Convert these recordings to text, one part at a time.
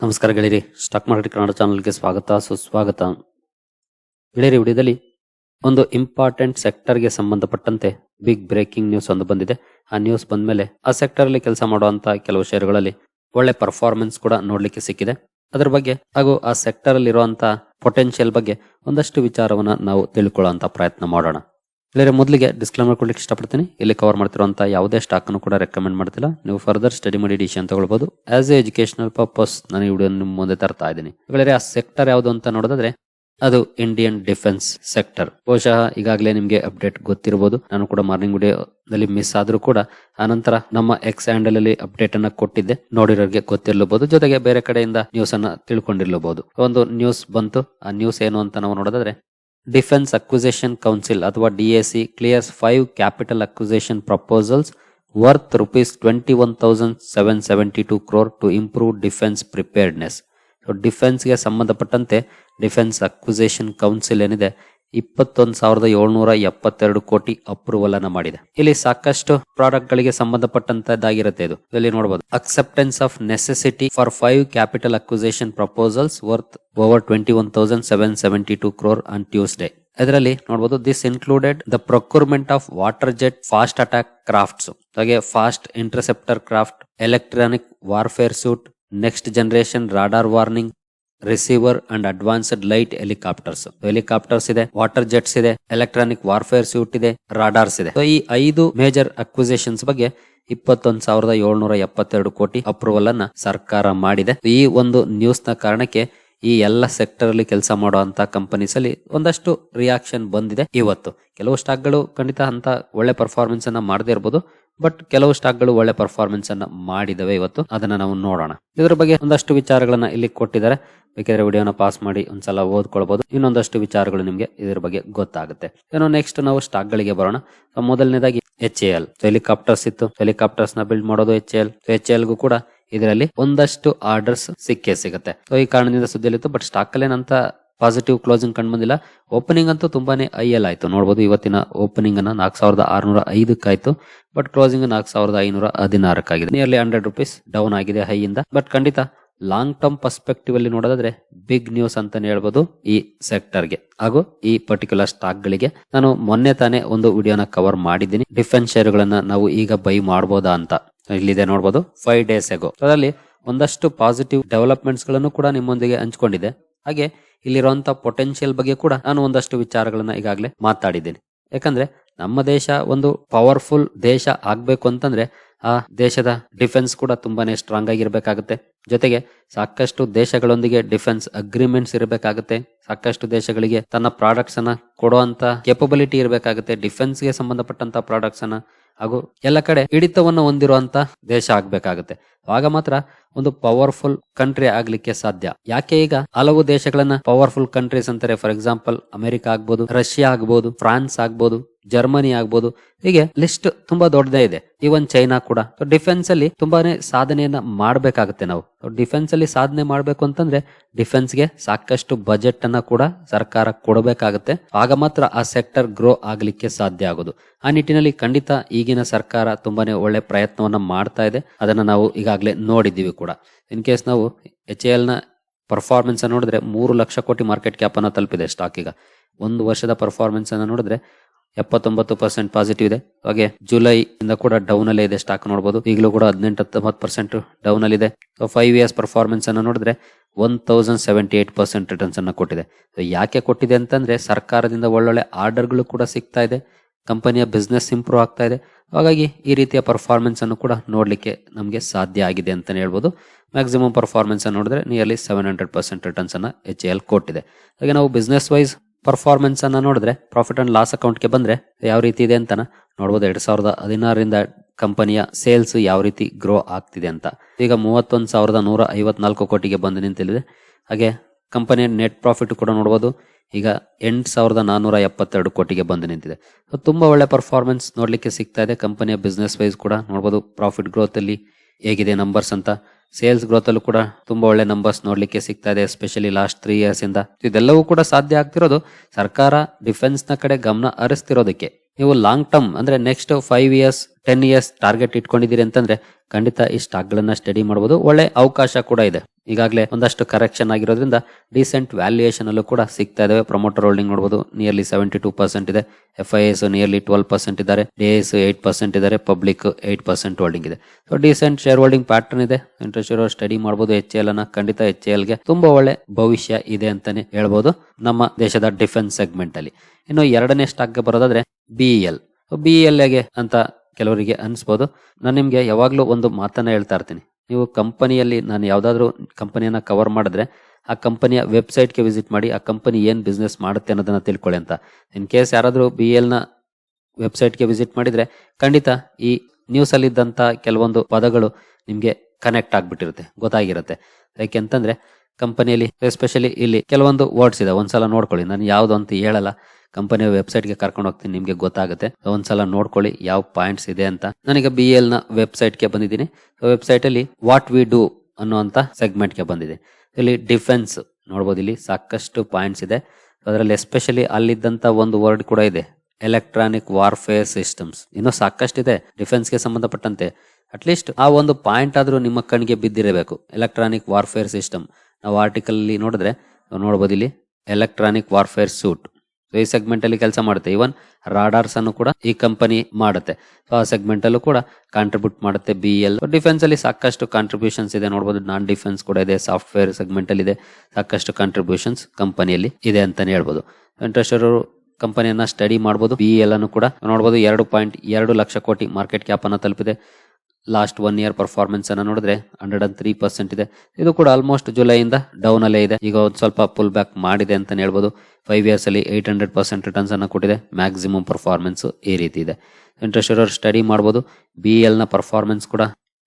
ನಮಸ್ಕಾರ ಗೆಳೆಯರಿ, stock market Kannada ಚಾನಲ್ಗೆ ಸ್ವಾಗತ, ಸುಸ್ವಾಗತ. ಗೆಳೆಯರಿ ವಿಡಿಯೋದಲ್ಲಿ ಒಂದು ಇಂಪಾರ್ಟೆಂಟ್ ಸೆಕ್ಟರ್ಗೆ ಸಂಬಂಧಪಟ್ಟಂತೆ ಬಿಗ್ ಬ್ರೇಕಿಂಗ್ ನ್ಯೂಸ್ ಒಂದು ಬಂದಿದೆ. ಆ ನ್ಯೂಸ್ ಬಂದ ಮೇಲೆ ಆ ಸೆಕ್ಟರ್ ಅಲ್ಲಿ ಕೆಲಸ ಮಾಡುವಂತ ಕೆಲವು ಷೇರುಗಳಲ್ಲಿ ಒಳ್ಳೆ ಪರ್ಫಾರ್ಮೆನ್ಸ್ ಕೂಡ ನೋಡ್ಲಿಕ್ಕೆ ಸಿಕ್ಕಿದೆ. ಅದರ ಬಗ್ಗೆ ಹಾಗೂ ಆ ಸೆಕ್ಟರ್ ಅಲ್ಲಿ ಇರುವಂತ ಪೊಟೆನ್ಶಿಯಲ್ ಬಗ್ಗೆ ಒಂದಷ್ಟು ವಿಚಾರವನ್ನ ನಾವು ತಿಳ್ಕೊಳ್ಳುವಂತ ಪ್ರಯತ್ನ ಮಾಡೋಣ. ಗೆಳೆಯರೆ ಮೊದಲಿಗೆ ಡಿಸ್ಕ್ಲೇಮರ್ ಕೊಡ್ಲಿಕ್ಕೆ ಇಷ್ಟಪಡ್ತೀನಿ. ಇಲ್ಲಿ ಕವರ್ ಮಾಡ್ತಿರುವಂಥ ಯಾವುದೇ ಸ್ಟಾಕ್ ಅನ್ನು ಕೂಡ ರೆಕಮೆಂಡ್ ಮಾಡ್ತಿಲ್ಲ. ನೀವು ಫರ್ದರ್ ಸ್ಟಡಿ ಮಾಡಿ ಡಿಸಿಷನ್ ತಗೊಳ್ಬಹುದು ಆಸ್ ಎ ಎಜುಕೇಶನಲ್ ಪರ್ಪಸ್ ನಾನು ಈ ವಿಡಿಯೋ ನಿಮ್ಮ ಮುಂದೆ ತರ್ತಾ ಇದ್ದೀನಿ. ಗೆಳೆಯರೆ ಆ ಸೆಕ್ಟರ್ ಯಾವುದು ಅಂತ ನೋಡೋದಾದ್ರೆ, ಅದು ಇಂಡಿಯನ್ ಡಿಫೆನ್ಸ್ ಸೆಕ್ಟರ್ ಬಹುಶಃ ಈಗಾಗಲೇ ನಿಮಗೆ ಅಪ್ಡೇಟ್ ಗೊತ್ತಿರಬಹುದು ನಾನು ಕೂಡ ಮಾರ್ನಿಂಗ್ ವಿಡಿಯೋದಲ್ಲಿ ಮಿಸ್ ಆದರೂ ಕೂಡ ಆನಂತರ ನಮ್ಮ ಎಕ್ಸ್ ಹ್ಯಾಂಡಲ್ ಅಲ್ಲಿ ಅಪ್ಡೇಟ್ ಅನ್ನ ಕೊಟ್ಟಿದ್ದೆ. ನೋಡಿರೋರಿಗೆ ಗೊತ್ತಿರಲಬಹುದು ಜೊತೆಗೆ ಬೇರೆ ಕಡೆಯಿಂದ ನ್ಯೂಸ್ ಅನ್ನ ತಿಳ್ಕೊಂಡಿರ್ಲಬಹುದು ಒಂದು ನ್ಯೂಸ್ ಬಂತು. ಆ ನ್ಯೂಸ್ ಏನು ಅಂತ ನಾವು ನೋಡೋದಾದ್ರೆ ಡಿಫೆನ್ಸ್ ಅಕ್ವಿಸೇಷನ್ ಕೌನ್ಸಿಲ್ ಅಥವಾ DAC clears five capital acquisition proposals worth rupees twenty one thousand seven seventy two crore to improve defence preparedness so ಡಿಫೆನ್ಸ್ಗೆ ಸಂಬಂಧಪಟ್ಟಂತೆ ಡಿಫೆನ್ಸ್ ಅಕ್ವಿಸೇಷನ್ ಕೌನ್ಸಿಲ್ ಏನಿದೆ ಇಪ್ಪತ್ತೊಂದು ಸಾವಿರದ ಏಳ್ನೂರ ಎಪ್ಪತ್ತೆರಡು ಕೋಟಿ ಅಪ್ರೂವಲ್ ಅನ್ನ ಮಾಡಿದೆ. ಇಲ್ಲಿ ಸಾಕಷ್ಟು ಪ್ರಾಡಕ್ಟ್ ಗಳಿಗೆ ಸಂಬಂಧಪಟ್ಟಂತದ್ದಾಗಿರುತ್ತೆ ಇದು. ಇಲ್ಲಿ ನೋಡಬಹುದು acceptance of necessity for five capital acquisition proposals worth over twenty one thousand seven seventy two crore on Tuesday ಇದರಲ್ಲಿ ನೋಡಬಹುದು this included the procurement of water jet fast attack crafts ಹಾಗೆ fast interceptor craft electronic warfare suite next generation radar warning receiver and advanced light helicopters helicopters ಇದೆ water jets ಇದೆ electronic warfare suite ಇದೆ radars ಇದೆ. ಈ ಐದು major ಅಕ್ವಿಸೇಷನ್ಸ್ ಬಗ್ಗೆ ಇಪ್ಪತ್ತೊಂದು ಸಾವಿರದ ಏಳ್ನೂರ ಎಪ್ಪತ್ತೆರಡು ಕೋಟಿ ಅಪ್ರೂವಲ್ ಅನ್ನ ಸರ್ಕಾರ ಮಾಡಿದೆ. ಈ ಒಂದು ನ್ಯೂಸ್ನ ಕಾರಣಕ್ಕೆ ಈ ಎಲ್ಲ ಸೆಕ್ಟರ್ ಅಲ್ಲಿ ಕೆಲಸ ಮಾಡುವಂತ ಕಂಪನೀಸ್ ಅಲ್ಲಿ ಒಂದಷ್ಟು ರಿಯಾಕ್ಷನ್ ಬಂದಿದೆ ಇವತ್ತು. ಕೆಲವು ಸ್ಟಾಕ್ಗಳು ಖಂಡಿತ ಅಂತ ಒಳ್ಳೆ ಪರ್ಫಾರ್ಮೆನ್ಸ್ ಅನ್ನ ಮಾಡದೇ ಇರಬಹುದು ಬಟ್ ಕೆಲವು ಸ್ಟಾಕ್ಗಳು ಒಳ್ಳೆ ಪರ್ಫಾರ್ಮೆನ್ಸ್ ಅನ್ನ ಮಾಡಿದವೆ ಇವತ್ತು. ಅದನ್ನ ನಾವು ನೋಡೋಣ. ಇದರ ಬಗ್ಗೆ ಒಂದಷ್ಟು ವಿಚಾರಗಳನ್ನ ಇಲ್ಲಿ ಕೊಟ್ಟಿದ್ದಾರೆ. ಬೇಕಿದ್ರೆ ವಿಡಿಯೋನ ಪಾಸ್ ಮಾಡಿ ಒಂದ್ಸಲ ಓದ್ಕೊಳ್ಬಹುದು ಇನ್ನೊಂದಷ್ಟು ವಿಚಾರಗಳು ನಿಮ್ಗೆ ಇದ್ರ ಬಗ್ಗೆ ಗೊತ್ತಾಗುತ್ತೆ. ಏನೋ ನೆಕ್ಸ್ಟ್ ನಾವು ಸ್ಟಾಕ್ ಗಳಿಗೆ ಬರೋಣ ಮೊದಲನೇದಾಗಿ ಎಚ್ ಎಲ್ ಹೆಲಿಕಾಪ್ಟರ್ಸ್ ಇತ್ತು. ಹೆಲಿಕಾಪ್ಟರ್ಸ್ನ ಬಿಲ್ಡ್ ಮಾಡೋದು ಎಚ್ ಎಲ್ ಎಚ್ ಎಲ್ ಗೂ ಕೂಡ ಇದರಲ್ಲಿ ಒಂದಷ್ಟು ಆರ್ಡರ್ಸ್ ಸಿಕ್ಕೇ ಸಿಗುತ್ತೆ. ಸೊ ಈ ಕಾರಣದಿಂದ ಸುದ್ದಿಯಲ್ಲಿತ್ತು ಬಟ್ ಸ್ಟಾಕ್ ಅಲ್ಲೇನಂತ ಪಾಸಿಟಿವ್ ಕ್ಲೋಸಿಂಗ್ ಕಂಡು ಬಂದಿಲ್ಲ. ಓಪನಿಂಗ್ ಅಂತೂ ತುಂಬಾನೇ ಐ ಎಲ್ ಆಯ್ತು. ನೋಡಬಹುದು ಇವತ್ತಿನ ಓಪನಿಂಗ್ ಅನ್ನ ನಾಲ್ಕು ಸಾವಿರದ ಆರುನೂರ ಐದಕ್ಕಾಯ್ತು. ಬಟ್ ಕ್ಲೋಸಿಂಗ್ ನಾಲ್ಕು ಸಾವಿರದ ಐನೂರ ಹದಿನಾರಕ್ಕಾಗಿದೆ. ನಿಯರ್ಲಿ ಹಂಡ್ರೆಡ್ ರುಪೀಸ್ ಡೌನ್ ಆಗಿದೆ ಹೈ ಇಂದ. ಬಟ್ ಖಂಡಿತ ಲಾಂಗ್ ಟರ್ಮ್ ಪರ್ಸ್ಪೆಕ್ಟಿವ್ ಅಲ್ಲಿ ನೋಡೋದಾದ್ರೆ ಬಿಗ್ ನ್ಯೂಸ್ ಅಂತಾನೆ ಹೇಳ್ಬೋದು ಈ ಸೆಕ್ಟರ್ಗೆ ಹಾಗೂ ಈ ಪರ್ಟಿಕ್ಯುಲರ್ ಸ್ಟಾಕ್ ಗಳಿಗೆ. ನಾನು ಮೊನ್ನೆ ತಾನೇ ಒಂದು ವಿಡಿಯೋನ ಕವರ್ ಮಾಡಿದ್ದೀನಿ. ಡಿಫೆನ್ಸ್ ಶೇರುಗಳನ್ನ ನಾವು ಈಗ ಬೈ ಮಾಡಬಹುದಾ ಅಂತ. ಇಲ್ಲಿದೆ ನೋಡಬಹುದು ಫೈವ್ ಡೇಸ್ ಎಗೋ ಅದರಲ್ಲಿ ಒಂದಷ್ಟು ಪಾಸಿಟಿವ್ ಡೆವಲಪ್ಮೆಂಟ್ಸ್ಗಳನ್ನು ಕೂಡ ನಿಮ್ಮೊಂದಿಗೆ ಹಂಚ್ಕೊಂಡಿದೆ ಹಾಗೆ ಇಲ್ಲಿರುವಂತಹ ಪೊಟೆನ್ಶಿಯಲ್ ಬಗ್ಗೆ ಕೂಡ ನಾನು ಒಂದಷ್ಟು ವಿಚಾರಗಳನ್ನ ಈಗಾಗಲೇ ಮಾತಾಡಿದ್ದೇನೆ. ಯಾಕಂದ್ರೆ ನಮ್ಮ ದೇಶ ಒಂದು ಪವರ್ಫುಲ್ ದೇಶ ಆಗ್ಬೇಕು ಅಂತಂದ್ರೆ ಆ ದೇಶದ ಡಿಫೆನ್ಸ್ ಕೂಡ ತುಂಬಾನೇ ಸ್ಟ್ರಾಂಗ್ ಆಗಿರ್ಬೇಕಾಗುತ್ತೆ. ಜೊತೆಗೆ ಸಾಕಷ್ಟು ದೇಶಗಳೊಂದಿಗೆ ಡಿಫೆನ್ಸ್ ಅಗ್ರಿಮೆಂಟ್ಸ್ ಇರಬೇಕಾಗುತ್ತೆ. ಸಾಕಷ್ಟು ದೇಶಗಳಿಗೆ ತನ್ನ ಪ್ರಾಡಕ್ಟ್ಸ್ ಅನ್ನ ಕೊಡುವಂತ ಕೆಪಬಿಲಿಟಿ ಇರಬೇಕಾಗುತ್ತೆ. ಡಿಫೆನ್ಸ್ಗೆ ಸಂಬಂಧಪಟ್ಟಂತ ಪ್ರಾಡಕ್ಟ್ಸ್ ಅನ್ನ ಹಾಗೂ ಎಲ್ಲ ಕಡೆ ಹಿಡಿತವನ್ನು ಹೊಂದಿರುವಂತ ದೇಶ ಆಗ್ಬೇಕಾಗುತ್ತೆ. ಆಗ ಮಾತ್ರ ಒಂದು ಪವರ್ಫುಲ್ ಕಂಟ್ರಿ ಆಗ್ಲಿಕ್ಕೆ ಸಾಧ್ಯ. ಯಾಕೆ ಈಗ? ಹಲವು ದೇಶಗಳನ್ನ ಪವರ್ಫುಲ್ ಕಂಟ್ರೀಸ್ ಅಂತಾರೆ. ಫಾರ್ ಎಕ್ಸಾಂಪಲ್ ಅಮೆರಿಕ ಆಗ್ಬೋದು, ರಷ್ಯಾ ಆಗ್ಬೋದು, ಫ್ರಾನ್ಸ್ ಆಗ್ಬೋದು, ಜರ್ಮನಿ ಆಗ್ಬೋದು. ಹೀಗೆ ಲಿಸ್ಟ್ ತುಂಬಾ ದೊಡ್ಡದೇ ಇದೆ. ಈವನ್ ಚೈನಾ ಕೂಡ. ಡಿಫೆನ್ಸ್ ಅಲ್ಲಿ ತುಂಬಾನೇ ಸಾಧನೆಯನ್ನ ಮಾಡ್ಬೇಕಾಗುತ್ತೆ ನಾವು. ಡಿಫೆನ್ಸ್ ಅಲ್ಲಿ ಸಾಧನೆ ಮಾಡಬೇಕು ಅಂತಂದ್ರೆ ಡಿಫೆನ್ಸ್ಗೆ ಸಾಕಷ್ಟು ಬಜೆಟ್ ಅನ್ನ ಕೂಡ ಸರ್ಕಾರ ಕೊಡಬೇಕಾಗುತ್ತೆ. ಆಗ ಮಾತ್ರ ಆ ಸೆಕ್ಟರ್ ಗ್ರೋ ಆಗ್ಲಿಕ್ಕೆ ಸಾಧ್ಯ ಆಗೋದು. ಆ ನಿಟ್ಟಿನಲ್ಲಿ ಖಂಡಿತ ಈಗಿನ ಸರ್ಕಾರ ತುಂಬಾನೇ ಒಳ್ಳೆ ಪ್ರಯತ್ನವನ್ನ ಮಾಡ್ತಾ ಇದೆ. ಅದನ್ನ ನಾವು ಈಗಾಗಲೇ ನೋಡಿದ್ದೀವಿ ಕೂಡ. ಇನ್ ಕೇಸ್ ನಾವು ಎಚ್ ಎ ಎಲ್ನ ಪರ್ಫಾರ್ಮೆನ್ಸ್ ನೋಡಿದ್ರೆ ಮೂರು ಲಕ್ಷ ಕೋಟಿ ಮಾರ್ಕೆಟ್ ಕ್ಯಾಪ್ ಅನ್ನ ತಲುಪಿದೆ ಸ್ಟಾಕ್ ಈಗ. ಒಂದು ವರ್ಷದ ಪರ್ಫಾರ್ಮೆನ್ಸ್ ಅನ್ನ ನೋಡಿದ್ರೆ ಎಪ್ಪತ್ತೊಂಬತ್ತು ಪರ್ಸೆಂಟ್ ಪಾಸಿಟಿವ್ ಇದೆ. ಹಾಗೆ ಜುಲೈ ಇಂದ ಕೂಡ ಡೌನ್ ಅಲ್ಲೇ ಇದೆ ಸ್ಟಾಕ್ ನೋಡಬಹುದು ಈಗಲೂ ಕೂಡ ಹದಿನೆಂಟು ಹತ್ತೊಂಬತ್ತು ಪರ್ಸೆಂಟ್ ಡೌನ್ ಅಲ್ಲಿ ಇದೆ ಸೊ ಫೈವ್ ಇಯರ್ಸ್ ಪರ್ಫಾರ್ಮೆನ್ಸ್ ಅನ್ನು ನೋಡಿದ್ರೆ one thousand seventy eight percent returns ಅನ್ನ ಕೊಟ್ಟಿದೆ. ಯಾಕೆ ಕೊಟ್ಟಿದೆ ಅಂತಂದ್ರೆ ಸರ್ಕಾರದಿಂದ ಒಳ್ಳೊಳ್ಳೆ ಆರ್ಡರ್ಗಳು ಕೂಡ ಸಿಗ್ತಾ ಇದೆ. ಕಂಪನಿಯ ಬಿಸ್ನೆಸ್ ಇಂಪ್ರೂವ್ ಆಗ್ತಾ ಇದೆ. ಹಾಗಾಗಿ ಈ ರೀತಿಯ ಪರ್ಫಾರ್ಮೆನ್ಸ್ ಅನ್ನು ಕೂಡ ನೋಡಲಿಕ್ಕೆ ನಮಗೆ ಸಾಧ್ಯ ಆಗಿದೆ ಅಂತಲೇ ಹೇಳ್ಬೋದು. ಮ್ಯಾಕ್ಸಿಮಮ್ ಪರ್ಫಾರ್ಮೆನ್ಸ್ ಅನ್ನು ನೋಡಿದ್ರೆ nearly seven hundred percent returns ಅನ್ನು ಎಚ್ ಎಲ್ ಕೊಟ್ಟಿದೆ. ಹಾಗೆ ನಾವು ಬಿಸ್ನೆಸ್ ವೈಸ್ ಪರ್ಫಾರ್ಮೆನ್ಸ್ ಅನ್ನು ನೋಡಿದ್ರೆ ಪ್ರಾಫಿಟ್ ಅಂಡ್ ಲಾಸ್ ಅಕೌಂಟ್ಗೆ ಬಂದ್ರೆ ಯಾವ ರೀತಿ ಇದೆ ಅಂತ ನೋಡ್ಬೋದು. ಎರಡು ಸಾವಿರದ ಹದಿನಾರರಿಂದ ಕಂಪನಿಯ ಸೇಲ್ಸ್ ಯಾವ ರೀತಿ ಗ್ರೋ ಆಗ್ತಿದೆ ಅಂತ. ಈಗ ಮೂವತ್ತೊಂದು ಸಾವಿರದ ನೂರ ಐವತ್ನಾಲ್ಕು ಕೋಟಿಗೆ ಬಂದು ನಿಂತಿದೆ ಹಾಗೆ ಕಂಪನಿಯ ನೆಟ್ ಪ್ರಾಫಿಟ್ ಕೂಡ ನೋಡಬಹುದು ಈಗ ಎಂಟು ಸಾವಿರದ ನಾನೂರ ಎಪ್ಪತ್ತೆರಡು ಕೋಟಿಗೆ ಬಂದು ನಿಂತಿದೆ. ಸೊ ತುಂಬಾ ಒಳ್ಳೆ ಪರ್ಫಾರ್ಮೆನ್ಸ್ ನೋಡಲಿಕ್ಕೆ ಸಿಗ್ತಾ ಇದೆ. ಕಂಪನಿಯ ಬಿಸ್ನೆಸ್ ವೈಸ್ ಕೂಡ ನೋಡ್ಬೋದು. ಪ್ರಾಫಿಟ್ ಗ್ರೋತಲ್ಲಿ ಹೇಗಿದೆ ನಂಬರ್ಸ್ ಅಂತ. ಸೇಲ್ಸ್ ಗ್ರೋತಲ್ಲೂ ಕೂಡ ತುಂಬ ಒಳ್ಳೆ ನಂಬರ್ಸ್ ನೋಡಲಿಕ್ಕೆ ಸಿಗ್ತಾ ಇದೆ ಎಸ್ಪೆಷಲಿ ಲಾಸ್ಟ್ ತ್ರೀ ಇಯರ್ಸ್ ಇಂದ. ಇದೆಲ್ಲವೂ ಕೂಡ ಸಾಧ್ಯ ಆಗ್ತಿರೋದು. ಸರ್ಕಾರ ಡಿಫೆನ್ಸ್ನ ಕಡೆ ಗಮನ ಹರಿಸ್ತಿರೋದಕ್ಕೆ. ನೀವು ಲಾಂಗ್ ಟರ್ಮ್ ಅಂದ್ರೆ next five years ten years target ಇಟ್ಕೊಂಡಿದ್ದೀರಿ ಅಂತಂದ್ರೆ ಖಂಡಿತ ಈ ಸ್ಟಾಕ್ ಗಳನ್ನ ಸ್ಟಡಿ ಮಾಡಬಹುದು ಒಳ್ಳೆ ಅವಕಾಶ ಕೂಡ ಇದೆ. ಈಗಾಗಲೇ ಒಂದಷ್ಟು ಕರೆಕ್ಷನ್ ಆಗಿರೋದ್ರಿಂದ ರೀಸೆಂಟ್ ವ್ಯಾಲ್ಯೂಯೇಷನ್ ಅಲ್ಲೂ ಕೂಡ ಸಿಗ್ತಾ ಇದಾವೆ. ಪ್ರಮೋಟರ್ ಹೋಲ್ಡಿಂಗ್ ನೋಡಬಹುದು ನಿಯರ್ಲಿ ಸೆವೆಂಟಿ ಟೂ ಪರ್ಸೆಂಟ್ ಇದೆ. F I S nearly twelve percent ಇದ್ದಾರೆ. ಡಿಎಸ್ ಏಟ್ ಪರ್ಸೆಂಟ್ ಇದ್ದಾರೆ. ಪಬ್ಲಿಕ್ ಏಟ್ ಪರ್ಸೆಂಟ್ ಹೋಲ್ಡಿಂಗ್ ಇದೆ. So decent share holding pattern ಇದೆ. ಇಂಟ್ರೆಸ್ಟ್ ಇರೋ ಸ್ಟಡಿ ಮಾಡಬಹುದು ಎಚ್ ಎಲ್ ಅನ್ನ ಖಂಡಿತ ಎಚ್ ಎಲ್ಗೆ ತುಂಬಾ ಒಳ್ಳೆ ಭವಿಷ್ಯ ಇದೆ ಅಂತಾನೆ ಹೇಳ್ಬೋದು ನಮ್ಮ ದೇಶದ ಡಿಫೆನ್ಸ್ ಸೆಗ್ಮೆಂಟ್ ಅಲ್ಲಿ. ಇನ್ನು ಎರಡನೇ ಸ್ಟಾಕ್ಗೆ ಬರೋದಾದ್ರೆ ಬಿ ಎಲ್ ಬಿ ಎಲ್ಗೆ ಅಂತ ಕೆಲವರಿಗೆ ಅನ್ಸ್ಬೋದು. ನಾನು ನಿಮ್ಗೆ ಯಾವಾಗ್ಲೂ ಒಂದು ಮಾತನ್ನ ಹೇಳ್ತಾ ಇರ್ತೀನಿ. ನೀವು ಕಂಪನಿಯಲ್ಲಿ, ನಾನು ಯಾವುದಾದ್ರೂ ಕಂಪನಿಯನ್ನು ಕವರ್ ಮಾಡಿದ್ರೆ, ಆ ಕಂಪನಿಯ ವೆಬ್ಸೈಟ್ಗೆ ವಿಸಿಟ್ ಮಾಡಿ, ಆ ಕಂಪನಿ ಏನು ಬಿಸ್ನೆಸ್ ಮಾಡುತ್ತೆ ಅನ್ನೋದನ್ನ ತಿಳ್ಕೊಳ್ಳಿ ಅಂತ. ಇನ್ ಕೇಸ್ ಯಾರಾದರೂ ಬಿ ಎಲ್ನ ವೆಬ್ಸೈಟ್ಗೆ ವಿಸಿಟ್ ಮಾಡಿದ್ರೆ, ಖಂಡಿತ ಈ ನ್ಯೂಸಲ್ಲಿದ್ದಂಥ ಕೆಲವೊಂದು ಪದಗಳು ನಿಮಗೆ ಕನೆಕ್ಟ್ ಆಗ್ಬಿಟ್ಟಿರುತ್ತೆ, ಗೊತ್ತಾಗಿರುತ್ತೆ. ಯಾಕೆಂತಂದ್ರೆ ಕಂಪನಿಯಲ್ಲಿ ಎಸ್ಪೆಷಲಿ ಇಲ್ಲಿ ಕೆಲವೊಂದು ವರ್ಡ್ಸ್ ಇದೆ ಒಂದ್ಸಲ ನೋಡ್ಕೊಳ್ಳಿ, ನಾನು ಯಾವುದು ಅಂತ ಹೇಳಲ್ಲ. ಕಂಪನಿಯ ವೆಬ್ಸೈಟ್ಗೆ ಕರ್ಕೊಂಡು ಹೋಗ್ತೀನಿ, ನಿಮಗೆ ಗೊತ್ತಾಗುತ್ತೆ. ಒಂದ್ಸಲ ನೋಡ್ಕೊಳ್ಳಿ, ಯಾವ ಪಾಯಿಂಟ್ಸ್ ಇದೆ ಅಂತ. ನಾನೀಗ ಬಿ ಎಲ್ನ ವೆಬ್ಸೈಟ್ಗೆ ಬಂದಿದ್ದೀನಿ. ವೆಬ್ಸೈಟ್ ಅಲ್ಲಿ ವಾಟ್ ವಿ ಡೂ ಅನ್ನುವಂತ ಸೆಗ್ಮೆಂಟ್ಗೆ ಬಂದಿದೆ. ಇಲ್ಲಿ ಡಿಫೆನ್ಸ್ ನೋಡ್ಬೋದು, ಇಲ್ಲಿ ಸಾಕಷ್ಟು ಪಾಯಿಂಟ್ಸ್ ಇದೆ. ಅದರಲ್ಲಿ ಎಸ್ಪೆಷಲಿ ಅಲ್ಲಿದ್ದಂತ ಒಂದು ವರ್ಡ್ ಕೂಡ ಇದೆ. ಎಲೆಕ್ಟ್ರಾನಿಕ್ ವಾರ್ಫೇರ್ ಸಿಸ್ಟಮ್ಸ್ ಇನ್ನೂ ಡಿಫೆನ್ಸ್ ಡಿಫೆನ್ಸ್ಗೆ ಸಂಬಂಧಪಟ್ಟಂತೆ. ಅಟ್ಲೀಸ್ಟ್ ಆ ಒಂದು ಪಾಯಿಂಟ್ ಆದರೂ ನಿಮ್ಮ ಕಣ್ಣಿಗೆ ಬಿದ್ದಿರಬೇಕು. ಎಲೆಕ್ಟ್ರಾನಿಕ್ ವಾರ್ಫೇರ್ ಸಿಸ್ಟಮ್ ನಾವು ಆರ್ಟಿಕಲ್ ನೋಡಿದ್ರೆ, ನೋಡ್ಬೋದು ಇಲ್ಲಿ ಎಲೆಕ್ಟ್ರಾನಿಕ್ ವಾರ್ಫೇರ್ ಸೂಟ್ ಈ ಸೆಗ್ಮೆಂಟ್ ಅಲ್ಲಿ ಕೆಲಸ ಮಾಡುತ್ತೆ. ಇವನ್ ರಾಡಾರ್ಸ್ ಅನ್ನು ಕೂಡ ಈ ಕಂಪನಿ ಮಾಡುತ್ತೆ. ಸೊ ಆ ಸೆಗ್ಮೆಂಟ್ ಅಲ್ಲೂ ಕೂಡ ಕಾಂಟ್ರಿಬ್ಯೂಟ್ ಮಾಡುತ್ತೆ ಬಿ ಎಲ್ ಡಿಫೆನ್ಸ್ ಅಲ್ಲಿ ಸಾಕಷ್ಟು ಕಾಂಟ್ರಿಬ್ಯೂಷನ್ಸ್ ಇದೆ. ನೋಡಬಹುದು ನಾನ್ ಡಿಫೆನ್ಸ್ ಕೂಡ ಇದೆ. ಸಾಫ್ಟ್ವೇರ್ ಸೆಗ್ಮೆಂಟ್ ಅಲ್ಲಿ ಇದೆ. ಸಾಕಷ್ಟು ಕಾಂಟ್ರಿಬ್ಯೂಷನ್ಸ್ ಕಂಪನಿಯಲ್ಲಿ ಇದೆ ಅಂತಾನೆ ಹೇಳ್ಬೋದು. ಇಂಟ್ರೆಸ್ಟ್ ಅವರು ಕಂಪನಿಯನ್ನ ಸ್ಟಡಿ ಮಾಡಬಹುದು ಬಿ ಎಲ್ ಅನ್ನು ಕೂಡ. ನೋಡಬಹುದು ಎರಡು ಪಾಯಿಂಟ್ ಎರಡು ಲಕ್ಷ ಕೋಟಿ ಮಾರ್ಕೆಟ್ ಕ್ಯಾಪ್ ಅನ್ನು ತಲುಪಿದೆ. ಲಾಸ್ಟ್ ಒನ್ ಇಯರ್ ಪರ್ಫಾರ್ಮೆನ್ಸ್ ಅನ್ನ ನೋಡಿದ್ರೆ ಹಂಡ್ರೆಡ್ ಅಂಡ್ ತ್ರೀ ಪರ್ಸೆಂಟ್ ಇದೆ. ಇದು ಕೂಡ ಆಲ್ಮೋಸ್ಟ್ ಜುಲೈಯಿಂದ ಡೌನ್ ಅಲ್ಲೇ ಇದೆ. ಈಗ ಒಂದು ಸ್ವಲ್ಪ ಪುಲ್ ಬ್ಯಾಕ್ ಮಾಡಿದೆ ಅಂತ ಹೇಳ್ಬೋದು. ಫೈವ್ ಇಯರ್ಸ್ ಅಲ್ಲಿ ಏಟ್ ಹಂಡ್ರೆಡ್ ಪರ್ಸೆಂಟ್ ರಿಟರ್ನ್ಸ್ ಅನ್ನ ಕೊಟ್ಟಿದೆ. ಮ್ಯಾಕ್ಸಿಮಮ್ ಪರ್ಫಾರ್ಮೆನ್ಸ್ ಈ ರೀತಿ ಇದೆ. ಇಂಟ್ರೆಸ್ಟ್ ಇರೋರು ಸ್ಟಡಿ ಮಾಡ್ಬೋದು. ಬಿ ಎಲ್ನ ಪರ್ಫಾರ್ಮೆನ್ಸ್ ಕೂಡ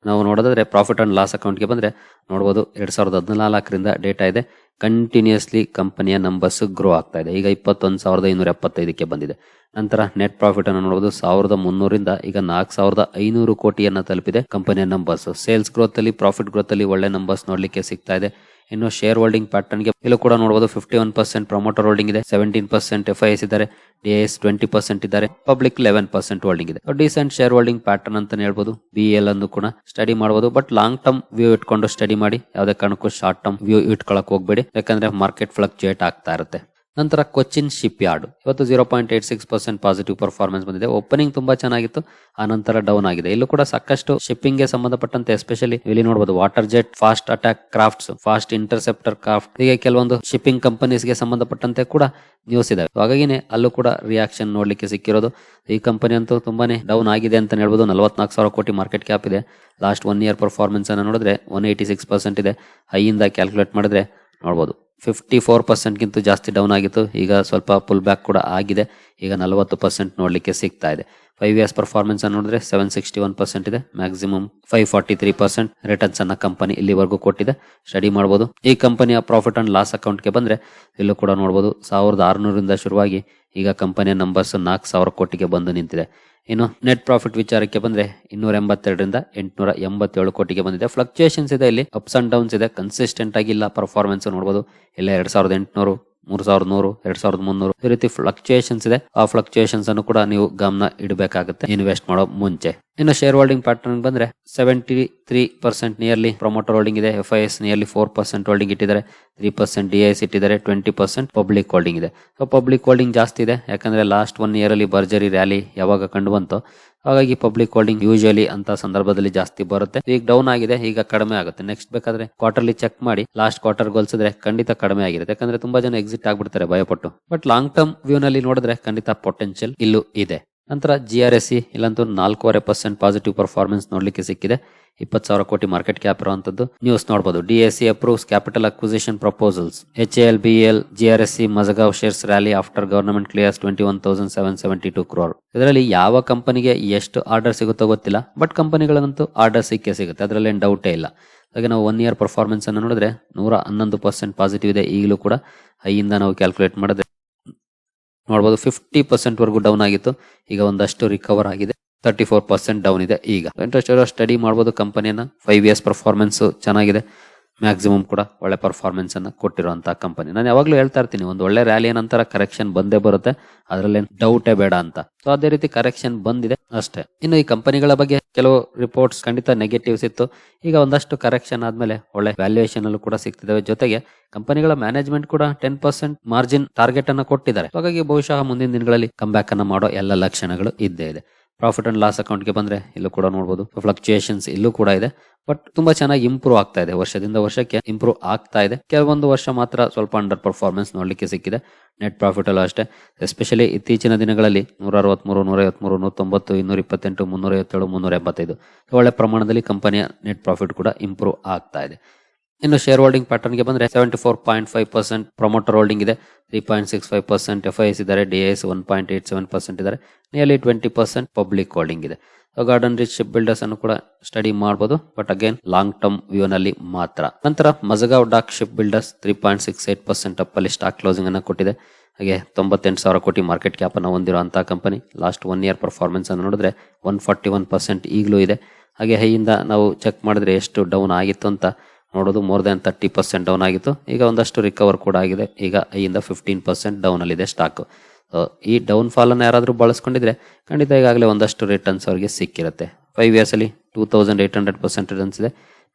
ನಾವು ನೋಡೋದಾದ್ರೆ ಪ್ರಾಫಿಟ್ ಅಂಡ್ ಲಾಸ್ ಅಕೌಂಟ್ಗೆ ಬಂದ್ರೆ ನೋಡಬಹುದು ಎರಡು ಸಾವಿರದ ಹದಿನಾಲ್ಕರಿಂದ ಡೇಟಾ ಇದೆ. ಕಂಟಿನ್ಯೂಸ್ಲಿ ಕಂಪನಿಯ ನಂಬರ್ಸ್ ಗ್ರೋ ಆಗ್ತಾ ಇದೆ. ಈಗ ಇಪ್ಪತ್ತೊಂದು ಸಾವಿರದ ಐನೂರ ಎಪ್ಪತ್ತೈದಕ್ಕೆ ಬಂದಿದೆ. ನಂತರ ನೆಟ್ ಪ್ರಾಫಿಟ್ ಅನ್ನು ನೋಡಬಹುದು ಸಾವಿರದ ಮುನ್ನೂರಿಂದ ಈಗ ನಾಲ್ಕು ಸಾವಿರದ ಐನೂರು ಕೋಟಿಯನ್ನ ತಲುಪಿದೆ. ಕಂಪನಿಯ ನಂಬರ್ಸ್ ಸೇಲ್ಸ್ ಗ್ರೋತ್ ಅಲ್ಲಿ ಪ್ರಾಫಿಟ್ ಗ್ರೋತ್ ಅಲ್ಲಿ ಒಳ್ಳೆ ನಂಬರ್ಸ್ ನೋಡ್ಲಿಕ್ಕೆ ಸಿಗ್ತಾ ಇದೆ. ಇನ್ನು ಶೇರ್ ಹೋಲ್ಡಿಂಗ್ ಪ್ಯಾಟರ್ನ್ಗೆ ಇಲ್ಲೂ ಕೂಡ ನೋಡಬಹುದು fifty one percent promoter holding ಇದೆ seventeen percent F I S ಇದ್ದಾರೆ ಡಿ ಎಸ್ ಟ್ವೆಂಟಿ ಪರ್ಸೆಂಟ್ ಇದ್ದಾರೆ ಪಬ್ಲಿಕ್ ಲೆವೆನ್ ಪರ್ಸೆಂಟ್ ಹೋಲ್ಡಿಂಗ್ ಇದೆ. ಡಿಸೆಂಟ್ ಶೇರ್ ಹೋಲ್ಡಿಂಗ್ ಪ್ಯಾಟರ್ನ್ ಅಂತ ಹೇಳ್ಬಹುದು ಬಿ ಎಲ್ ಅನ್ನು ಕೂಡ ಸ್ಟಡಿ ಮಾಡಬಹುದು ಬಟ್ ಲಾಂಗ್ ಟರ್ಮ್ ವ್ಯೂ ಇಟ್ಕೊಂಡು ಸ್ಟಡಿ ಮಾಡಿ, ಯಾವುದೇ ಕಾರಣಕ್ಕೂ ಶಾರ್ಟ್ ಟರ್ಮ್ ವ್ಯೂ ಇಟ್ಕೊಳಕ್ ಹೋಗ್ಬೇಡಿ, ಯಾಕಂದ್ರೆ ಮಾರ್ಕೆಟ್ ಫ್ಲಕ್ಚುಯೇಟ್ ಆಗ್ತಾ ಇರುತ್ತೆ. ನಂತರ ಕೊಚ್ಚಿನ್ ಶಿಪ್ ಯಾರ್ಡ್ ಇವತ್ತು zero point eight six percent positive performance ಬಂದಿದೆ. ಓಪನಿಂಗ್ ತುಂಬಾ ಚೆನ್ನಾಗಿತ್ತು. ಆ ನಂತರ ಡೌನ್ ಆಗಿದೆ. ಇಲ್ಲೂ ಕೂಡ ಸಾಕಷ್ಟು ಶಿಪ್ಪಿಂಗ್ಗೆ ಸಂಬಂಧಪಟ್ಟಂತೆ ಎಸ್ಪೆಷಲಿ ಇಲ್ಲಿ ನೋಡಬಹುದು water jet fast attack crafts fast interceptor craft ಹೀಗೆ ಕೆಲವೊಂದು ಶಿಪ್ಪಿಂಗ್ ಕಂಪನೀಸ್ಗೆ ಸಂಬಂಧಪಟ್ಟಂತೆ ಕೂಡ ನ್ಯೂಸ್ ಇದೆ. ಹಾಗಾಗಿನೇ ಅಲ್ಲೂ ಕೂಡ ರಿಯಾಕ್ಷನ್ ನೋಡ್ಲಿಕ್ಕೆ ಸಿಕ್ಕಿರೋದು. ಈ ಕಂಪನಿ ಅಂತೂ ತುಂಬಾನೇ ಡೌನ್ ಆಗಿದೆ ಅಂತ ಹೇಳ್ಬೋದು. ನಲವತ್ನಾಲ್ಕು ಸಾವಿರ ಕೋಟಿ ಮಾರ್ಕೆಟ್ ಕ್ಯಾಪ್ ಇದೆ. ಲಾಸ್ಟ್ ಒನ್ ಇಯರ್ ಪರ್ಫಾರ್ಮೆನ್ಸ್ ಅನ್ನು ನೋಡಿದ್ರೆ ಒನ್ ಏಯ್ಟಿ ಸಿಕ್ಸ್ ಪರ್ಸೆಂಟ್ ಇದೆ ಹೈಯಿಂದ ಕ್ಯಾಲ್ಕುಲೇಟ್ ಮಾಡಿದ್ರೆ ನೋಡ್ಬೋದು. ಫಿಫ್ಟಿ ಫೋರ್ ಪರ್ಸೆಂಟ್ಗಿಂತ ಜಾಸ್ತಿ ಡೌನ್ ಆಗಿತ್ತು. ಈಗ ಸ್ವಲ್ಪ ಪುಲ್ ಬ್ಯಾಕ್ ಕೂಡ ಆಗಿದೆ. ಈಗ ನಲವತ್ತು ಪರ್ಸೆಂಟ್ ನೋಡಲಿಕ್ಕೆ ಸಿಗ್ತಾ ಇದೆ. ಫೈವ್ ಇಯರ್ಸ್ ಪರ್ಫಾರ್ಮೆನ್ಸ್ ಅನ್ನು ನೋಡಿದ್ರೆ ಸೆವೆನ್ ಸಿಕ್ಸ್ಟಿ ಒನ್ ಪರ್ಸೆಂಟ್ ಇದೆ. Maximum five forty three percent returns ಅನ್ನ ಕಂಪನಿ ಇಲ್ಲಿವರೆಗೂ ಕೊಟ್ಟಿದೆ. ಸ್ಟಡಿ ಮಾಡಬಹುದು ಈ ಕಂಪನಿಯ ಪ್ರಾಫಿಟ್ ಅಂಡ್ ಲಾಸ್ ಅಕೌಂಟ್ಗೆ ಬಂದ್ರೆ ಇಲ್ಲೂ ಕೂಡ ನೋಡಬಹುದು ಸಾವಿರದ ಆರುನೂರಿಂದ ಶುರುವಾಗಿ ಈಗ ಕಂಪನಿಯ ನಂಬರ್ಸ್ ನಾಲ್ಕು ಸಾವಿರ ಕೋಟಿಗೆ ಬಂದು ನಿಂತಿದೆ. ಇನ್ನು ನೆಟ್ ಪ್ರಾಫಿಟ್ ವಿಚಾರಕ್ಕೆ ಬಂದ್ರೆ ಇನ್ನೂರ ಎಂಬತ್ತೆರಡರಿಂದ ಎಂಟುನೂರ ಎಂಬತ್ತೇಳು ಕೋಟಿಗೆ ಬಂದಿದೆ. ಫ್ಲಕ್ಚುಯೇಷನ್ಸ್ ಇದೆ ಇಲ್ಲಿ ಅಪ್ಸ್ ಅಂಡ್ ಡೌನ್ಸ್ ಇದೆ ಕನ್ಸಿಸ್ಟೆಂಟ್ ಆಗಿಲ್ಲ ಪರ್ಫಾರ್ಮೆನ್ಸ್ ನೋಡಬಹುದು ಇಲ್ಲ ಎರಡ್ ಸಾವಿರದ ಎಂಟುನೂರು ಮೂರ್ ಸಾವಿರದ ನೂರು, ಎರಡ್ ಸಾವಿರದ ಮುನ್ನೂರು, ಈ ರೀತಿ ಫ್ಲಕ್ಚುಯೇಷನ್ಸ್ ಇದೆ. ಆ ಫ್ಲಕ್ಚುಯೇಷನ್ಸ್ ಅನ್ನು ಕೂಡ ನೀವು ಗಮನ ಇಡಬೇಕಾಗುತ್ತೆ. ಇನ್ವೆಸ್ಟ್ ಮಾಡೋ ಮುಂಚೆ. ಇನ್ನು ಶೇರ್ ಹೋಲ್ಡಿಂಗ್ ಪ್ಯಾಟರ್ನ್ ಬಂದ್ರೆ seventy three percent nearly promoter holding ಇದೆ F I S nearly four percent holding ಇಟ್ಟಿದ್ದಾರೆ ತ್ರೀ ಪರ್ಸೆಂಟ್ ಡಿ ಎಸ್ ಇಟ್ಟಿದ್ದಾರೆ ಟ್ವೆಂಟಿ ಪರ್ಸೆಂಟ್ ಪಬ್ಲಿಕ್ ಹೋಲ್ಡಿಂಗ್ ಇದೆ. ಸೊ ಪಬ್ಲಿಕ್ ಹೋಲ್ಡಿಂಗ್ ಜಾಸ್ತಿ ಇದೆ. ಯಾಕಂದ್ರೆ ಲಾಸ್ಟ್ ಒನ್ ಇಯರ್ ಅಲ್ಲಿ ಭರ್ಜರಿ ರ್ಯಾಲಿ ಯಾವಾಗ ಕಂಡು ಬಂತು ಹಾಗಾಗಿ ಪಬ್ಲಿಕ್ ಹೋಲ್ಡಿಂಗ್ ಯೂಶಲಿ ಅಂತ ಸಂದರ್ಭದಲ್ಲಿ ಜಾಸ್ತಿ ಬರುತ್ತೆ. ಈಗ ಡೌನ್ ಆಗಿದೆ, ಈಗ ಕಡಿಮೆ ಆಗುತ್ತೆ. ನೆಕ್ಸ್ಟ್ ಬೇಕಾದ್ರೆ ಕ್ವಾರ್ಟರ್ಲಿ ಚೆಕ್ ಮಾಡಿ ಲಾಸ್ಟ್ ಕ್ವಾರ್ಟರ್ ಗೋಲ್ಸಿದ್ರೆ ಖಂಡಿತ ಕಡಿಮೆ ಆಗಿರುತ್ತೆ. ಯಾಕಂದ್ರೆ ತುಂಬಾ ಜನ ಎಕ್ಸಿಟ್ ಆಗ್ಬಿಡ್ತಾರೆ ಭಯಪಟ್ಟು. ಬಟ್ ಲಾಂಗ್ ಟರ್ಮ್ ವ್ಯೂ ನಲ್ಲಿ ನೋಡಿದ್ರೆ ಖಂಡಿತ ಪೊಟೆನ್ಶಿಯಲ್ ಇಲ್ಲೂ ಇದೆ. ನಂತರ ಜಿ ಆರ್ ಎಸ್ ಸಿ ಇಲ್ಲಂತೂ ನಾಲ್ಕೂವರೆ ಪರ್ಸೆಂಟ್ ಪಾಸಿಟಿವ್ ಪರ್ಫಾರ್ಮೆನ್ಸ್ ನೋಡ್ಲಿಕ್ಕೆ ಸಿಕ್ಕಿದೆ. ಇಪ್ಪತ್ತು ಸಾವಿರ ಕೋಟಿ ಮಾರ್ಕೆಟ್ ಕ್ಯಾಪ್ ಇರುವಂತದ್ದು. ನ್ಯೂಸ್ ನೋಡಬಹುದು D S C approves capital acquisition proposals H L B L G R S C Mazagon shares rally after government clears twenty one thousand seven seventy two crore ಇದರಲ್ಲಿ ಯಾವ ಕಂಪನಿಗೆ ಎಷ್ಟು order ಸಿಗುತ್ತೋ ಗೊತ್ತಿಲ್ಲ. But ಕಂಪನಿಗಳಂತೂ order ಸಿಕ್ಕೇ ಸಿಗುತ್ತೆ. ಅದರಲ್ಲಿ ಏನು ಡೌಟೇ ಇಲ್ಲ. ಹಾಗೆ ನಾವು ಒನ್ ಇಯರ್ ಪರ್ಫಾರ್ಮೆನ್ಸ್ ಅನ್ನು ನೋಡಿದ್ರೆ ನೂರ ಹನ್ನೊಂದು ಪರ್ಸೆಂಟ್ ಪಾಸಿಟಿವ್ ಇದೆ ಈಗಲೂ ಕೂಡ. ಹೈಯಿಂದ ನಾವು ಕ್ಯಾಲ್ಕುಲೇಟ್ ಮಾಡಿದ್ರೆ ನೋಡಬಹುದು ಫಿಫ್ಟಿ ಪರ್ಸೆಂಟ್ ವರೆಗೂ ಡೌನ್ ಆಗಿತ್ತು. ಈಗ ಒಂದಷ್ಟು ರಿಕವರ್ ಆಗಿದೆ. ತರ್ಟಿ ಫೋರ್ ಪರ್ಸೆಂಟ್ ಡೌನ್ ಇದೆ ಈಗ. ಇಂಟ್ರೆಸ್ಟ್ ಇರೋ ಸ್ಟಡಿ ಮಾಡಬಹುದು ಕಂಪನಿಯನ್ನ ಫೈವ್ ಇಯರ್ಸ್ ಪರ್ಫಾರ್ಮೆನ್ಸ್ ಚೆನ್ನಾಗಿದೆ. ಮ್ಯಾಕ್ಸಿಮಮ್ ಕೂಡ ಒಳ್ಳೆ ಪರ್ಫಾರ್ಮೆನ್ಸ್ ಅನ್ನ ಕೊಟ್ಟಿರುವಂತಹ ಕಂಪನಿ ನಾನು ಯಾವಾಗಲೂ ಹೇಳ್ತಾ ಇರ್ತೀನಿ, ಒಂದು ಒಳ್ಳೆ ರ್ಯಾಲಿ ನಂತರ ಕರೆಕ್ಷನ್ ಬಂದೇ ಬರುತ್ತೆ. ಅದರಲ್ಲಿ ಡೌಟೇ ಬೇಡ ಅಂತ. ಸೊ ಅದೇ ರೀತಿ ಕರೆಕ್ಷನ್ ಬಂದಿದೆ ಅಷ್ಟೇ. ಇನ್ನು ಈ ಕಂಪನಿಗಳ ಬಗ್ಗೆ ಕೆಲವು ರಿಪೋರ್ಟ್ಸ್ ಖಂಡಿತ ನೆಗೆಟಿವ್ಸ್ ಇತ್ತು. ಈಗ ಒಂದಷ್ಟು ಕರೆಕ್ಷನ್ ಆದ್ಮೇಲೆ ಒಳ್ಳೆ ವ್ಯಾಲ್ಯೂಯೇಷನ್ ಅಲ್ಲೂ ಕೂಡ ಸಿಗ್ತಿದ್ದಾವೆ ಜೊತೆಗೆ ಕಂಪನಿಗಳ ಮ್ಯಾನೇಜ್ಮೆಂಟ್ ಕೂಡ ಟೆನ್ ಪರ್ಸೆಂಟ್ ಮಾರ್ಜಿನ್ ಟಾರ್ಗೆಟ್ ಅನ್ನ ಕೊಟ್ಟಿದ್ದಾರೆ. ಹಾಗಾಗಿ ಬಹುಶಃ ಮುಂದಿನ ದಿನಗಳಲ್ಲಿ ಕಂಬ್ಯಾಕ್ ಅನ್ನ ಮಾಡೋ ಎಲ್ಲ ಲಕ್ಷಣಗಳು ಇದ್ದೇ ಇದೆ. ಪ್ರಾಫಿಟ್ ಅಂಡ್ ಲಾಸ್ ಅಕೌಂಟ್ಗೆ ಬಂದರೆ ಇಲ್ಲೂ ಕೂಡ ನೋಡ್ಬೋದು. ಫ್ಲಕ್ಚುಯೇಷನ್ಸ್ ಇಲ್ಲೂ ಕೂಡ ಇದೆ. ಬಟ್ ತುಂಬಾ ಚೆನ್ನಾಗಿ ಇಂಪ್ರೂವ್ ಆಗ್ತಾ ಇದೆ. ವರ್ಷದಿಂದ ವರ್ಷಕ್ಕೆ ಇಂಪ್ರೂವ್ ಆಗ್ತಾ ಇದೆ. ಕೆಲವೊಂದು ವರ್ಷ ಮಾತ್ರ ಸ್ವಲ್ಪ ಅಂಡರ್ ಪರ್ಫಾರ್ಮೆನ್ಸ್ ನೋಡಲಿಕ್ಕೆ ಸಿಕ್ಕಿದೆ. ನೆಟ್ ಪ್ರಾಫಿಟ್ ಅಲ್ಲೂ ಅಷ್ಟೇ. ಎಸ್ಪೆಷಲಿ ಇತ್ತೀಚಿನ ದಿನಗಳಲ್ಲಿ ನೂರ ಅರವತ್ಮೂರು ನೂರ ಐವತ್ಮೂರು ನೂರ ತೊಂಬತ್ತು ಇನ್ನೂರ ಇಪ್ಪತ್ತೆಂಟು ಮುನ್ನೂರ ಐವತ್ತೇಳು ಮುನ್ನೂರ ಎಂಬತ್ತೈದು ಒಳ್ಳೆ ಪ್ರಮಾಣದಲ್ಲಿ ಕಂಪನಿಯ ನೆಟ್ ಪ್ರಾಫಿಟ್ ಕೂಡ ಇಂಪ್ರೂವ್ ಆಗ್ತಾ ಇದೆ. ಇನ್ನು ಶೇರ್ ಹೋಲ್ಡಿಂಗ್ ಪ್ಯಾಟರ್ನ್ಗೆ ಬಂದರೆ seventy four point five percent promoter holding ಇದೆ three point six five percent F I S ಇದ್ದಾರೆ D S one point eight seven percent ಇದ್ದಾರೆ nearly twenty percent public holding ಇದೆ. ಗಾರ್ಡನ್ ರಿಚ್ ಶಿಪ್ ಬಿಲ್ಡರ್ಸ್ ಅನ್ನು ಕೂಡ study ಮಾಡಬಹುದು but again long term ವ್ಯೂನಲ್ಲಿ ಮಾತ್ರ. ನಂತರ Mazagon dock ship builders three point six eight percent up ಅಲ್ಲಿ stock closing ಅನ್ನು ಕೊಟ್ಟಿದೆ. ಹಾಗೆ ತೊಂಬತ್ತೆಂಟು ಸಾವಿರ ಕೋಟಿ ಮಾರ್ಕೆಟ್ ಕ್ಯಾಪ್ ಅನ್ನು ಹೊಂದಿರುವಂತಹ company last one year performance ಅನ್ನು ನೋಡಿದ್ರೆ ಒನ್ ಫಾರ್ಟಿ ಒನ್ ಪರ್ಸೆಂಟ್ ಈಗಲೂ ಇದೆ. ಹಾಗೆ ಹೈಯಿಂದ ನಾವು ಚೆಕ್ ಮಾಡಿದ್ರೆ ಎಷ್ಟು ಡೌನ್ ಆಗಿತ್ತು ಅಂತ ನೋಡೋದು more than thirty percent down ಆಗಿತ್ತು. ಈಗ ಒಂದಷ್ಟು ರಿಕವರ್ ಕೂಡ ಆಗಿದೆ. ಈಗ ಐಯಿಂದ ಫಿಫ್ಟೀನ್ ಪರ್ಸೆಂಟ್ ಡೌನ್ ಅಲ್ಲಿದೆ ಸ್ಟಾಕ್ ಈ ಡೌನ್ ಫಾಲ್ ಅನ್ನು ಯಾರಾದರೂ ಬಳಸ್ಕೊಂಡಿದ್ರೆ ಖಂಡಿತ ಈಗಾಗಲೇ ಒಂದಷ್ಟು ರಿಟರ್ನ್ಸ್ ಅವರಿಗೆ ಸಿಕ್ಕಿರುತ್ತೆ. ಫೈವ್ ಇಯರ್ಸ್ ಅಲ್ಲಿ two thousand eight hundred percent returns ಇದೆ.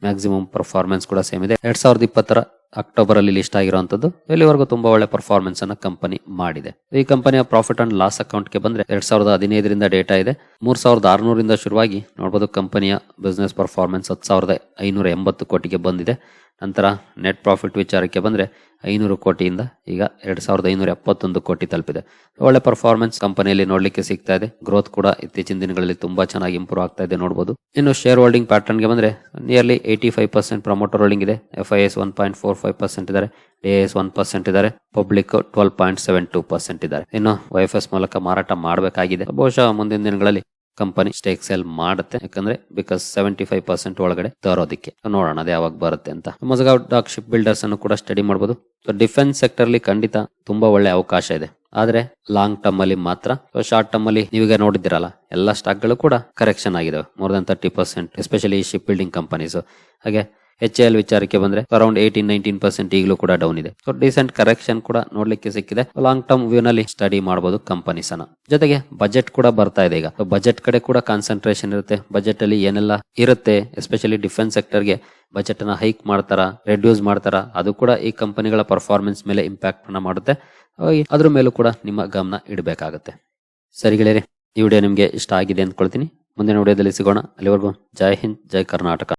ಮ್ಯಾಕ್ಸಿಮಮ್ ಪರ್ಫಾರ್ಮೆನ್ಸ್ ಕೂಡ ಸೇಮ್ ಇದೆ. ಎರಡ್ ಸಾವಿರದ ಇಪ್ಪತ್ತರ ಅಕ್ಟೋಬರ್ ಅಲ್ಲಿ ಲಿಸ್ಟ್ ಆಗಿರುವಂತದ್ದು ಇಲ್ಲಿವರೆಗೂ ತುಂಬಾ ಒಳ್ಳೆ ಪರ್ಫಾರ್ಮೆನ್ಸ್ ಅನ್ನ ಕಂಪನಿ ಮಾಡಿದೆ. ಈ ಕಂಪನಿಯ ಪ್ರಾಫಿಟ್ ಅಂಡ್ ಲಾಸ್ ಅಕೌಂಟ್ಗೆ ಬಂದ್ರೆ ಎರಡ್ ಸಾವಿರದ ಹದಿನೈದರಿಂದ ಡೇಟಾ ಇದೆ. ಮೂರ್ ಸಾವಿರದ ಆರುನೂರಿಂದ ಶುರುವಾಗಿ ನೋಡಬಹುದು ಕಂಪನಿಯ ಬಿಸ್ನೆಸ್ ಪರ್ಫಾರ್ಮೆನ್ಸ್ ಹತ್ತು ಸಾವಿರದ ಐನೂರ ಎಂಬತ್ತು ಕೋಟಿಗೆ ಬಂದಿದೆ. ನಂತರ ನೆಟ್ ಪ್ರಾಫಿಟ್ ವಿಚಾರಕ್ಕೆ ಬಂದರೆ ಐನೂರು ಕೋಟಿಯಿಂದ ಈಗ ಎರಡು ಸಾವಿರದ ಐನೂರ ಎಪ್ಪತ್ತೊಂದು ಕೋಟಿ ತಲುಪಿದೆ. ಒಳ್ಳೆ ಪರ್ಫಾರ್ಮೆನ್ಸ್ ಕಂಪನಿಯಲ್ಲಿ ನೋಡಲಿಕ್ಕೆ ಸಿಗ್ತಾ ಇದೆ. ಗ್ರೋತ್ ಕೂಡ ಇತ್ತೀಚಿನ ದಿನಗಳಲ್ಲಿ ತುಂಬಾ ಚೆನ್ನಾಗಿ ಇಂಪ್ರೂವ್ ಆಗ್ತಾ ಇದೆ ನೋಡಬಹುದು ಇನ್ನು ಶೇರ್ ಹೋಲ್ಡಿಂಗ್ ಪ್ಯಾಟರ್ನ್ಗೆ ಬಂದರೆ nearly eighty five percent promoter holding ಇದೆ. F I S one point four five percent ಇದ್ದಾರೆ. ಡಿ ಎಸ್ ಒನ್ ಪರ್ಸೆಂಟ್ ಇದ್ದಾರೆ. Public twelve point seven two percent ಇದ್ದಾರೆ. ಇನ್ನು ವೈಫ್ ಎಸ್ ಮೂಲಕ ಮಾರಾಟ ಮಾಡಬೇಕಾಗಿದೆ. ಬಹುಶಃ ಮುಂದಿನ ದಿನಗಳಲ್ಲಿ ಕಂಪನಿ ಸ್ಟೇಕ್ ಸೇಲ್ ಮಾಡುತ್ತೆ. ಯಾಕಂದ್ರೆ ಬಿಕಾಸ್ ಸೆವೆಂಟಿ ಫೈವ್ ಪರ್ಸೆಂಟ್ ಒಳಗಡೆ ತರೋದಕ್ಕೆ. ನೋಡೋಣ ಅದು ಯಾವಾಗ ಬರುತ್ತೆ ಅಂತ. ಮಜಗಾವ್ ಡಾಕ್ ಶಿಪ್ ಬಿಲ್ಡರ್ಸ್ ಅನ್ನು ಕೂಡ ಸ್ಟಡಿ ಮಾಡಬಹುದು ಡಿಫೆನ್ಸ್ ಸೆಕ್ಟರ್ ಅಲ್ಲಿ ಖಂಡಿತ ತುಂಬಾ ಒಳ್ಳೆ ಅವಕಾಶ ಇದೆ. ಆದ್ರೆ ಲಾಂಗ್ ಟರ್ಮ್ ಅಲ್ಲಿ ಮಾತ್ರ ಶಾರ್ಟ್ ಟರ್ಮ್ ಅಲ್ಲಿ ನೀವೀಗ ನೋಡಿದಿರಲ್ಲ ಎಲ್ಲ ಸ್ಟಾಕ್ಗಳು ಕೂಡ ಕರೆಕ್ಷನ್ ಆಗಿದಾವೆ. More than thirty percent especially ship building companies ಹಾಗೆ ಎಚ್ ಎಲ್ ವಿಚಾರಕ್ಕೆ ಬಂದ್ರೆ ಅರೌಂಡ್ ಏಟೀನ್ ನೈನ್ಟೀನ್ ಪರ್ಸೆಂಟ್ ಈಗಲೂ ಕೂಡ ಡೌನ್ ಇದೆ. ಸೊ ಡಿಸೆಂಟ್ ಕರೆಕ್ಷನ್ ಕೂಡ ನೋಡ್ಲಿಕ್ಕೆ ಸಿಕ್ಕಿದೆ. ಲಾಂಗ್ ಟರ್ಮ್ ವ್ಯೂ ನಲ್ಲಿ ಸ್ಟಡಿ ಮಾಡಬಹುದು ಕಂಪನೀಸ್ ಅನ್ನ ಜೊತೆಗೆ ಬಜೆಟ್ ಕೂಡ ಬರ್ತಾ ಇದೆ ಈಗ. ಬಜೆಟ್ ಕಡೆ ಕೂಡ ಕಾನ್ಸಂಟ್ರೇಷನ್ ಇರುತ್ತೆ. ಬಜೆಟ್ ಅಲ್ಲಿ ಏನೆಲ್ಲ ಇರುತ್ತೆ ಎಸ್ಪೆಷಲಿ ಡಿಫೆನ್ಸ್ ಸೆಕ್ಟರ್ಗೆ ಬಜೆಟ್ ಅನ್ನ ಹೈಕ್ ಮಾಡ್ತಾರ ರೆಡ್ಯೂಸ್ ಮಾಡ್ತಾರ, ಅದು ಕೂಡ ಈ ಕಂಪನಿಗಳ ಪರ್ಫಾರ್ಮೆನ್ಸ್ ಮೇಲೆ ಇಂಪ್ಯಾಕ್ಟ್ ಅನ್ನ ಮಾಡುತ್ತೆ. ಅದ್ರ ಮೇಲೂ ಕೂಡ ನಿಮ್ಮ ಗಮನ ಇಡಬೇಕಾಗುತ್ತೆ. ಸರಿ ಗೆಳೆಯರಿ, ಈ ವಿಡಿಯೋ ನಿಮಗೆ ಇಷ್ಟ ಆಗಿದೆ ಅಂದ್ಕೊಳ್ತೀನಿ. ಮುಂದಿನ ವಿಡಿಯೋದಲ್ಲಿ ಸಿಗೋಣ. ಅಲ್ಲಿವರೆಗೂ ಜೈ ಹಿಂದ್, ಜೈ ಕರ್ನಾಟಕ.